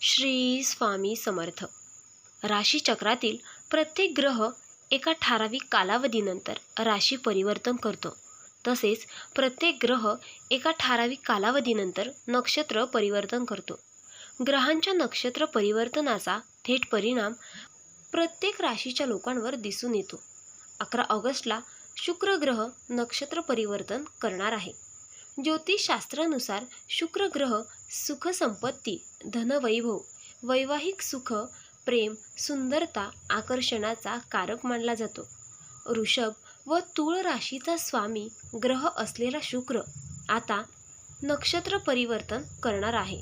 श्री स्वामी समर्थ. राशीचक्रातील प्रत्येक ग्रह एका ठराविक कालावधीनंतर राशी परिवर्तन करतो. तसेच प्रत्येक ग्रह एका ठराविक कालावधीनंतर नक्षत्र परिवर्तन करतो. ग्रहांच्या नक्षत्र परिवर्तनाचा थेट परिणाम प्रत्येक राशीच्या लोकांवर दिसून येतो. अकरा ऑगस्टला शुक्र ग्रह नक्षत्र परिवर्तन करणार आहे. ज्योतिषशास्त्रानुसार शुक्र ग्रह सुखसंपत्ती धनवैभव वैवाहिक सुख प्रेम सुंदरता आकर्षणाचा कारक मानला जातो. ऋषभ व तूळ राशीचा स्वामी ग्रह असलेला शुक्र आता नक्षत्र परिवर्तन करणार आहे.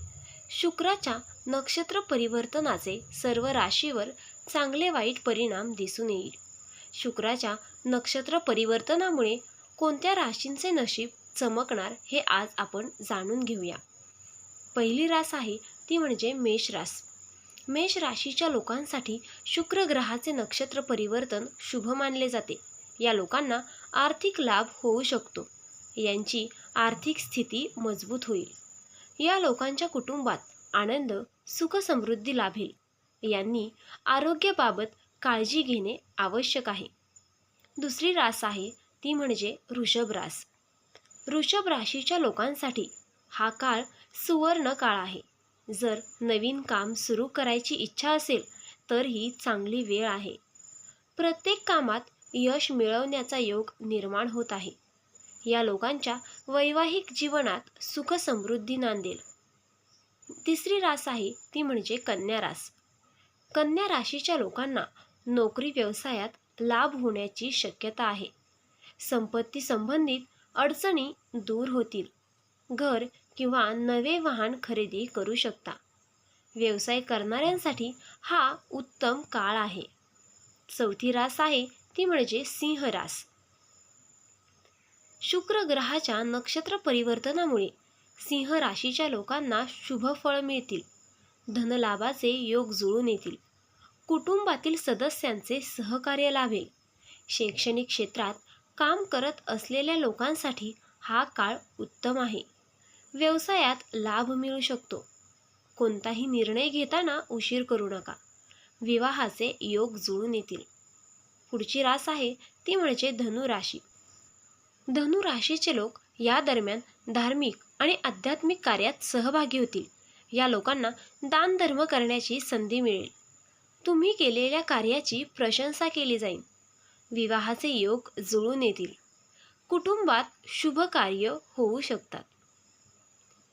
शुक्राच्या नक्षत्र परिवर्तनाचे सर्व राशीवर चांगले वाईट परिणाम दिसून येईल. शुक्राच्या नक्षत्र परिवर्तनामुळे कोणत्या राशींचे नशीब चमकणार हे आज आपण जाणून घेऊया. पहिली रास आहे ती म्हणजे मेष रास. मेष राशीच्या लोकांसाठी शुक्र ग्रहाचे नक्षत्र परिवर्तन शुभ मानले जाते. या लोकांना आर्थिक लाभ होऊ शकतो. यांची आर्थिक स्थिती मजबूत होईल. या लोकांच्या कुटुंबात आनंद सुखसमृद्धी लाभेल. यांनी आरोग्याबाबत काळजी घेणे आवश्यक आहे. दुसरी रास आहे ती म्हणजे वृषभ रास. वृषभ राशीच्या लोकांसाठी हा काळ सुवर्ण काळ आहे. जर नवीन काम सुरू करायची इच्छा असेल तर ही चांगली वेळ आहे. प्रत्येक कामात यश मिळवण्याचा योग निर्माण होत आहे. या लोकांच्या वैवाहिक जीवनात सुख समृद्धी नांदेल. तिसरी रास आहे ती म्हणजे कन्या रास. कन्या राशीच्या लोकांना नोकरी व्यवसायात लाभ होण्याची शक्यता आहे. संपत्ती संबंधित अडचणी दूर होतील. घर किंवा नवे वाहन खरेदी करू शकता. व्यवसाय करणाऱ्यांसाठी हा उत्तम काळ आहे. चौथी रास आहे ती म्हणजे सिंह रास. शुक्र ग्रहाच्या नक्षत्र परिवर्तनामुळे सिंह राशीच्या लोकांना शुभ फळ मिळतील. धनलाभाचे योग जुळून येतील. कुटुंबातील सदस्यांचे सहकार्य लाभेल. शैक्षणिक क्षेत्रात काम करत असलेल्या लोकांसाठी हा काळ उत्तम आहे. व्यवसायात लाभ मिळू शकतो. कोणताही निर्णय घेताना उशीर करू नका. विवाहाचे योग जुळून येतील. पुढची रास आहे ती म्हणजे धनुराशी धनुराशीचे लोक या दरम्यान धार्मिक आणि आध्यात्मिक कार्यात सहभागी होतील. या लोकांना दानधर्म करण्याची संधी मिळेल. तुम्ही केलेल्या कार्याची प्रशंसा केली जाईल. विवाहाचे योग जुळून येतील. कुटुंबात शुभ कार्य होऊ शकतात.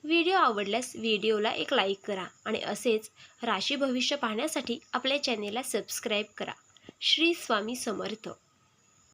व्हिडिओ आवडल्यास व्हिडिओला एक लाईक करा आणि असेच राशी भविष्य पाहण्यासाठी आपल्या चॅनेलला सबस्क्राईब करा. श्री स्वामी समर्थ.